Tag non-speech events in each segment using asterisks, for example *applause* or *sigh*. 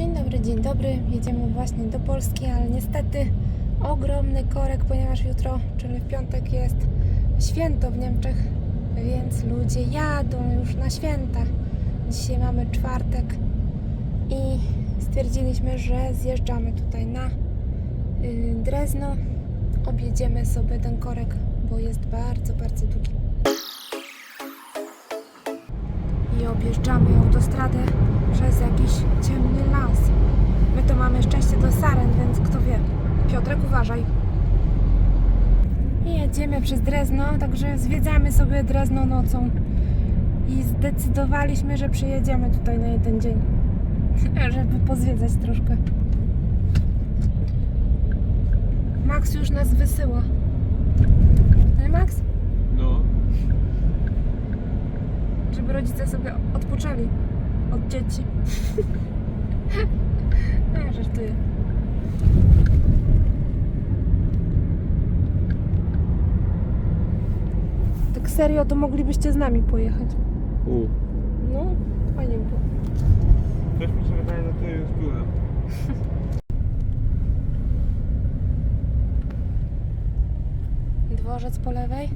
Dzień dobry, dzień dobry. Jedziemy właśnie do Polski, ale niestety ogromny korek, ponieważ jutro, czyli w piątek jest święto w Niemczech, więc ludzie jadą już na święta. Dzisiaj mamy czwartek i stwierdziliśmy, że zjeżdżamy tutaj na y, Drezno. Objedziemy sobie ten korek, bo jest bardzo, bardzo długi. i objeżdżamy autostradę przez jakiś ciemny las. My to mamy szczęście do Saren, więc kto wie. Piotrek, uważaj. I jedziemy przez Drezno, także zwiedzamy sobie Drezno nocą. I zdecydowaliśmy, że przyjedziemy tutaj na jeden dzień, żeby pozwiedzać troszkę. Max już nas wysyła. Nie, Max? No, żeby rodzice sobie odpoczęli od dzieci. *laughs* No, żartuję. Tak serio, to moglibyście z nami pojechać. u. No, fajnie by było. Też mi się wydaje, że to już byłem. Dworzec po lewej.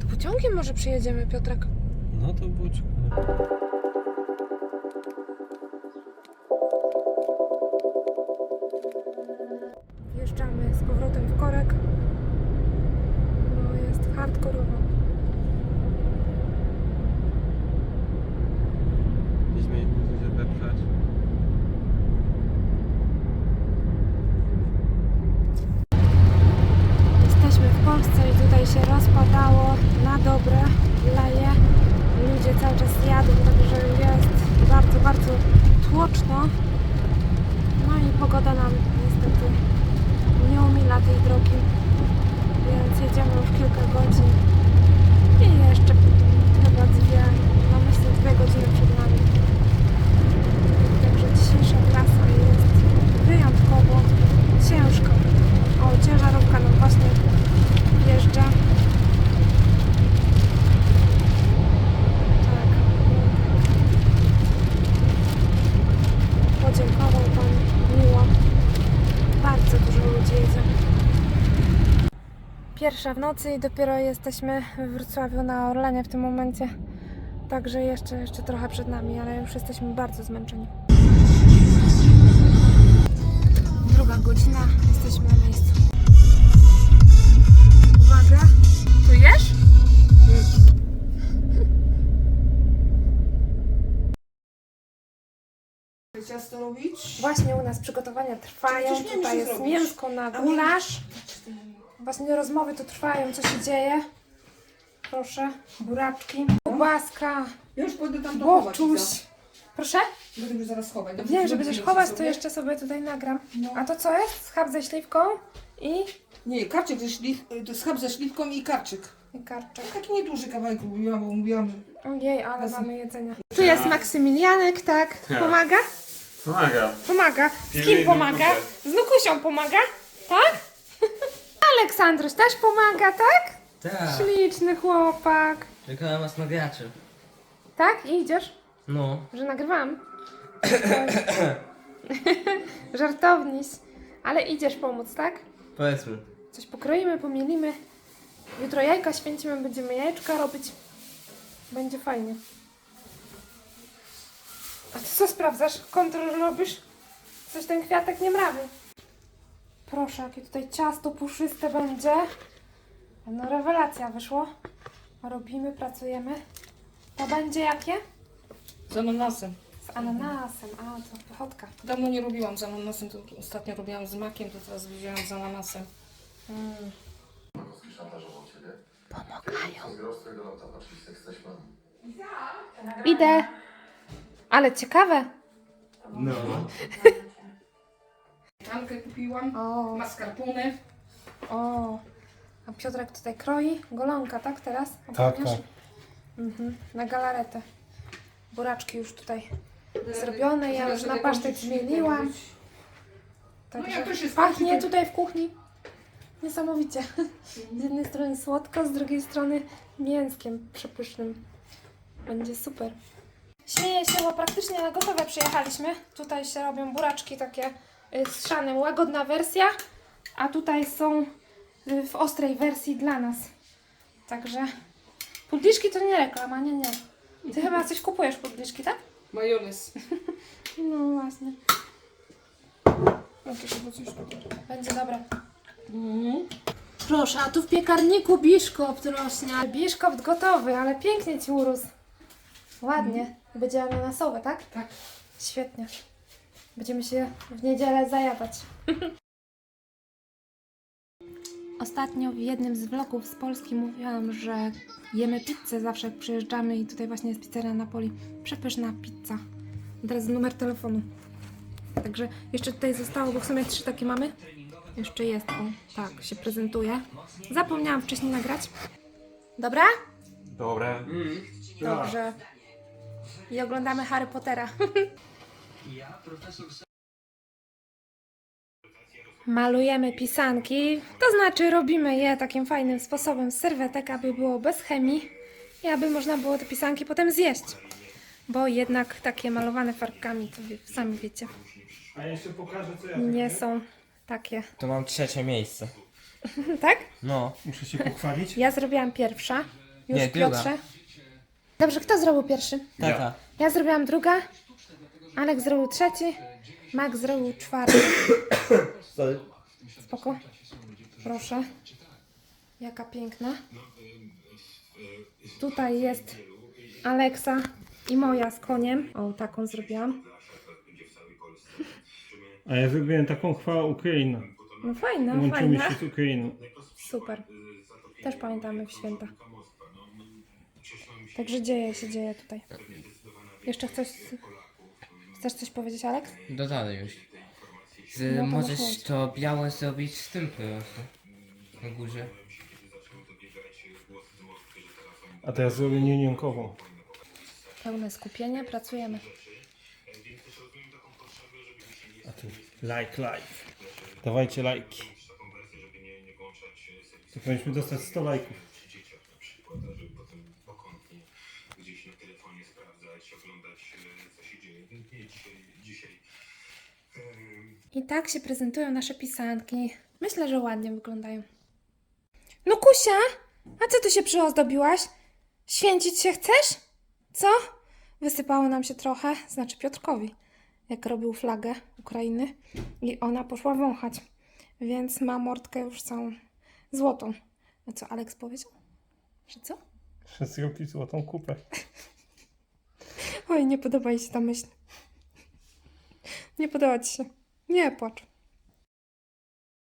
To pociągiem może przyjedziemy, Piotrek. No to było ciekawe. Wjeżdżamy z powrotem w korek. No jest hardkorowo. Gdzieś mnie muszę się wepchać. Jesteśmy w Polsce i tutaj się rozpadało na dobre, leje. Ludzie cały czas jadą, także jest bardzo, bardzo tłoczno. No i pogoda nam niestety nie umila tej drogi, więc jedziemy już kilka godzin i jeszcze chyba dwie, no myślę dwie godziny przed nami. Pierwsza w nocy i dopiero jesteśmy w Wrocławiu na Orlenie w tym momencie. Także jeszcze, jeszcze trochę przed nami, ale już jesteśmy bardzo zmęczeni. Druga godzina, jesteśmy na miejscu. Uwaga, tu jesz? ciasto robić? Właśnie u nas przygotowania trwają. Tutaj jest mięsko na gulasz. Właśnie rozmowy tu trwają, co się dzieje. Proszę, buraczki, kiełbaska, Ja już pójdę tam dochować. boczuś. Proszę? Będę już zaraz chować. Dobrze, Wiem, że będziesz chować, to jeszcze sobie tutaj nagram. No. A to co jest? Schab ze śliwką i, Nie, karczyk ze śliw... to schab ze śliwką i karczyk. i karczek. Taki nieduży kawałek mówiłam, bo mówiłam, że... Ojej, ale mamy jedzenia. Tu jest Maksymilianek, tak? Tak. Pomaga? Pomaga. Pomaga. Z kim pomaga? Nukusia. Z Nukusią pomaga? Tak? *laughs* Aleksandruś też pomaga, tak? Tak, Śliczny chłopak. czekałem was na graczy. Tak? I idziesz? No, Że nagrywam? *coughs* Żartowniś. Ale idziesz pomóc, tak? powiedzmy. Coś pokroimy, pomielimy. Jutro jajka święcimy, będziemy jajeczka robić. Będzie fajnie. A ty co sprawdzasz? Kontrol robisz? Coś ten kwiatek nie mrawi. Proszę, jakie tutaj ciasto puszyste będzie. No rewelacja wyszło. Robimy, pracujemy. To będzie jakie? Z ananasem. Z ananasem. A, to pychotka. Dawno nie robiłam z ananasem, to ostatnio robiłam z makiem, to teraz wzięłam z ananasem. Pomagają. Idę. Ale ciekawe. No. *laughs* Tankę kupiłam, O, mascarpone. o. A Piotrek tutaj kroi. Golonka, tak teraz? Tak, Ogarniasz? tak. Mhm, na galaretę. Buraczki już tutaj zrobione. Ja już na pasztet zmieniłam. Także jak to się pachnie skończy, to- tutaj w kuchni. Niesamowicie. Z jednej strony słodko, z drugiej strony mięskiem przepysznym. Będzie super. Śmieję się, bo praktycznie na gotowe przyjechaliśmy. Tutaj się robią buraczki takie z szanem, łagodna wersja, a tutaj są y, w ostrej wersji dla nas. Także pudliszki to nie reklama, nie, nie. Ty chyba coś kupujesz pudliszki, tak? Majonez. *laughs* No właśnie. Będzie dobre. Proszę, a tu w piekarniku biszkopt rośnie. Biszkopt gotowy, ale pięknie ci urósł. Ładnie. Będzie ananasowy, tak? Tak. Świetnie. Będziemy się w niedzielę zajadać. *laughs* Ostatnio w jednym z vlogów z Polski mówiłam, że jemy pizzę zawsze jak przyjeżdżamy i tutaj właśnie jest pizzeria Napoli. Przepyszna pizza. Teraz numer telefonu. Także jeszcze tutaj zostało, bo w sumie trzy takie mamy. Jeszcze jest, o, tak, się prezentuje. Zapomniałam wcześniej nagrać. Dobra? Dobre. Dobrze. I oglądamy Harry Pottera. *laughs* Malujemy pisanki, to znaczy robimy je takim fajnym sposobem z serwetek, aby było bez chemii i aby można było te pisanki potem zjeść. Bo jednak takie malowane farbkami, to wie, sami wiecie, A ja jeszcze pokażę co ja nie są takie. To mam trzecie miejsce. *laughs* Tak? No. Muszę się pochwalić. Ja zrobiłam pierwsza. Już Nie, druga. Piotrze. Dobrze, kto zrobił pierwszy? Tata. Ja zrobiłam druga, Alek zrobił trzeci, Max zrobił czwarty. *coughs* Spoko. Proszę. Jaka piękna. Tutaj jest Aleksa i moja z koniem. O, taką zrobiłam. A ja zrobiłem taką chwałę Ukrainy. No fajna, Łączymy fajna. się z Ukrainą. Super. Też pamiętamy w święta. Także dzieje się, dzieje tutaj. Jeszcze chcesz... Chcesz coś powiedzieć, Aleks? Do dalej już. Z, No to możesz wychodź. to białe zrobić z tym po prostu. Na górze. A teraz zrobię niunienkową. Pełne skupienie, pracujemy. A tu like, like. Dawajcie lajki. To powinniśmy dostać 100 lajków. I tak się prezentują nasze pisanki. Myślę, że ładnie wyglądają. No Kusia, a co ty się przyozdobiłaś? Święcić się chcesz? Co? Wysypało nam się trochę, znaczy Piotrkowi, jak robił flagę Ukrainy i ona poszła wąchać. Więc ma mordkę już całą złotą. A co Aleks powiedział? Że co? Że zrobić złotą kupę. *laughs* Oj, nie podoba jej się ta myśl. Nie podoba ci się. Nie płacz.